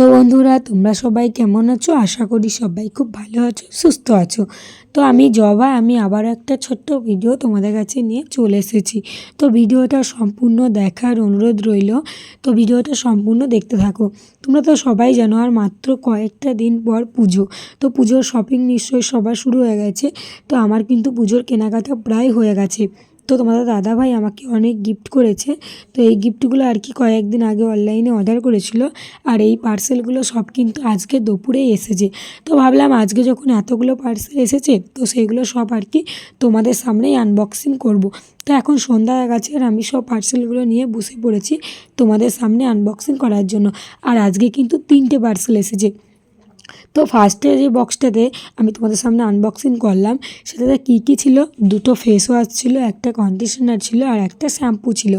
তো বন্ধুরা, তোমরা সবাই কেমন আছো? আশা করি সবাই খুব ভালো আছো, সুস্থ আছো। তো আমি জবা, আমি আবার একটা ছোট্ট ভিডিও তোমাদের কাছে নিয়ে চলে এসেছি। তো ভিডিওটা সম্পূর্ণ দেখার অনুরোধ রইল। তো ভিডিওটা সম্পূর্ণ দেখতে থাকো। তোমরা তো সবাই জানো, আর মাত্র কয়েকটা দিন পর পুজো। তো পুজোর শপিং নিশ্চয়ই সবার শুরু হয়ে গেছে। তো আমার কিন্তু পুজোর কেনাকাটা প্রায় হয়ে গেছে। তো তোমাদের দাদাভাই আমাকে অনেক গিফট করেছে। তো এই গিফটগুলো আর কি কয়েকদিন আগে অনলাইনে অর্ডার করেছিল। আর এই পার্সেলগুলো সব কিন্তু আজকে দুপুরেই এসেছে। তো ভাবলাম আজকে যখন এতগুলো পার্সেল এসেছে, তো সেইগুলো সব আর কি তোমাদের সামনেই আনবক্সিং করব। তো এখন সন্ধ্যা গেছে আর আমি সব পার্সেলগুলো নিয়ে বসে পড়েছি তোমাদের সামনে আনবক্সিং করার জন্য। আর আজকে কিন্তু তিনটে পার্সেল এসেছে। তো ফার্স্টে যে বক্সটাতে আমি তোমাদের সামনে আনবক্সিং করলাম, সেটাতে কী কী ছিল? দুটো ফেস ওয়াশ ছিল, একটা কন্ডিশনার ছিল আর একটা শ্যাম্পু ছিল।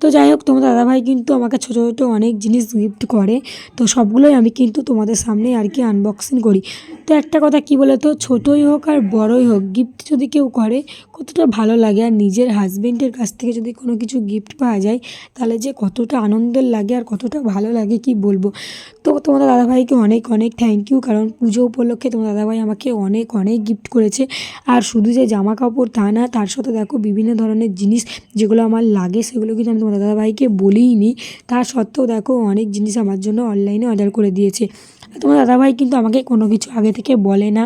তো যাই হোক, তোমার দাদাভাই কিন্তু আমাকে ছোটো ছোটো অনেক জিনিস গিফট করে। তো সবগুলোই আমি কিন্তু তোমাদের সামনেই আর কি আনবক্সিং করি। তো একটা কথা কী বলো তো ছোটোই হোক আর বড়ই হোক গিফট যদি কেউ করে, কতটা ভালো লাগে। আর নিজের হাজবেন্ডের কাছ থেকে যদি কোনো কিছু গিফট পাওয়া যায়, তাহলে যে কতটা আনন্দের লাগে আর কতটা ভালো লাগে কি বলব? তো তোমাদের দাদাভাইকে অনেক অনেক থ্যাংক ইউ, কারণ পুজো উপলক্ষে তোমার দাদাভাই আমাকে অনেক অনেক গিফট করেছে। আর শুধু যে জামা কাপড় তা না, তার সাথে দেখো বিভিন্ন ধরনের জিনিস যেগুলো আমার লাগে, সেগুলো কিন্তু আমি তোমার দাদাভাইকে বলেই নি তা সত্ত্বেও দেখো অনেক জিনিস আমার জন্য অনলাইনে অর্ডার করে দিয়েছে। তোমার দাদাভাই কিন্তু আমাকে কোনো কিছু আগে থেকে বলে না।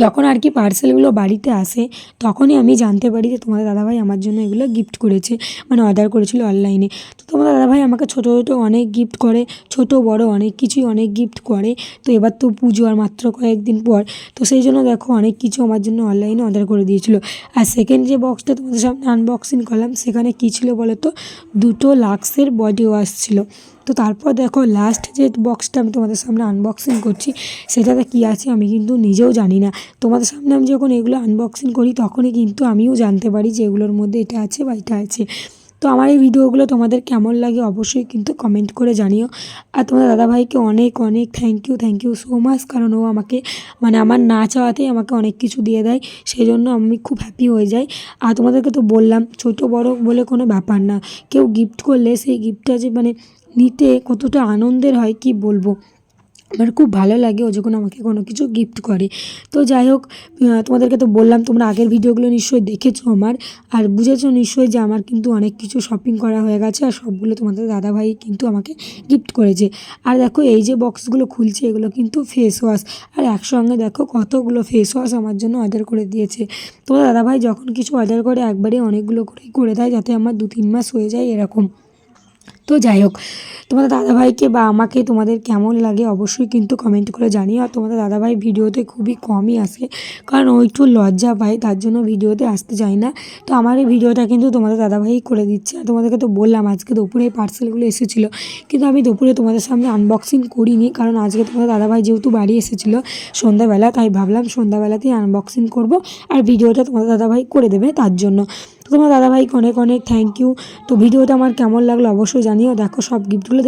যখন আর কি পার্সেলগুলো বাড়িতে আসে, তখনই আমি জানতে পারি যে তোমাদের দাদাভাই আমার জন্য এগুলো গিফট করেছে মানে অর্ডার করেছিল অনলাইনে তো তোমাদের দাদাভাই আমাকে ছোটো ছোটো অনেক গিফট করে, ছোট, বড় অনেক কিছুই অনেক গিফট করে। তো এবার তো পুজো আর মাত্র কয়েকদিন পর, তো সেই জন্য দেখো অনেক কিছু আমার জন্য অনলাইনে অর্ডার করে দিয়েছিল। আর সেকেন্ড যে বক্সটা তোমাদের সামনে আনবক্সিং করলাম, সেখানে কী ছিল বলো তো দুটো লাক্সের বডি ওয়াশ ছিল। তো তারপর দেখো লাস্ট যে বক্সটা আমি তোমাদের সামনে আনবক্সিং করছি, সেটাতে কি আছে আমি কিন্তু নিজেও জানি না। তোমাদের সামনে আমি যখন এগুলো আনবক্সিং করি, তখনই কিন্তু আমিও জানতে পারি যে এগুলোর মধ্যে এটা আছে বা এটা আছে। তো আমার এই ভিডিওগুলো তোমাদের কেমন লাগে অবশ্যই কিন্তু কমেন্ট করে জানিও। আর তোমাদের দাদাভাইকে অনেক অনেক thank you thank you so much কারণ ও আমাকে মানে আমার না চাওয়াতেই আমাকে অনেক কিছু দিয়ে দেয় সেই জন্য আমি খুব হ্যাপি হয়ে যাই। আর তোমাদেরকে তো বললাম, ছোটো বড় বলে কোনো ব্যাপার না। কেউ গিফট করলে সেই গিফটটা যে মানে নিতে কতটা আনন্দের হয় কি বলব? আমার খুব ভালো লাগে ও যখন আমাকে কোনো কিছু গিফট করে। তো যাই হোক তোমাদেরকে তো বললাম, তোমরা আগের ভিডিওগুলো নিশ্চয়ই দেখেছ আমার। আর বুঝেছ নিশ্চয়ই যে আমার কিন্তু অনেক কিছু শপিং করা হয়ে গেছে আর সবগুলো তোমাদের দাদাভাই কিন্তু আমাকে গিফট করেছে। আর দেখো, এই যে বক্সগুলো খুলছে, এগুলো কিন্তু ফেস ওয়াশ আর একসঙ্গে দেখো, কতগুলো ফেস ওয়াশ আমার জন্য অর্ডার করে দিয়েছে। তোমার দাদাভাই যখন কিছু অর্ডার করে একবারে অনেকগুলো করেই করে দেয়, যাতে আমার দু তিন মাস হয়ে যায় এরকম। তো যাই হোক, তোমাদের দাদাভাইকে বা আমাকে তোমাদের কেমন লাগে অবশ্যই কিন্তু কমেন্ট করে জানিও। আর তোমাদের দাদাভাই ভিডিওতে খুবই কমই আসে, কারণ ও একটু লজ্জা পায়, তার জন্য ভিডিওতে আসতে চায় না। তো আমার এই ভিডিওটা কিন্তু তোমাদের দাদাভাই করে দিচ্ছে। আর তোমাদেরকে তো বললাম, আজকে দুপুরে এই পার্সেলগুলো এসেছিল। কিন্তু আমি দুপুরে তোমাদের সামনে আনবক্সিং করিনি, কারণ আজকে তোমাদের দাদাভাই যেহেতু বাড়ি এসেছিল সন্ধ্যাবেলা, তাই ভাবলাম সন্ধ্যাবেলাতেই আনবক্সিং করব, আর ভিডিওটা তোমাদের দাদাভাই করে দেবে তার জন্য। তো তোমার দাদাভাইকে অনেক অনেক থ্যাংক ইউ তো ভিডিওটা আমার কেমন লাগল অবশ্যই জানিও। দেখো সব গিফটগুলো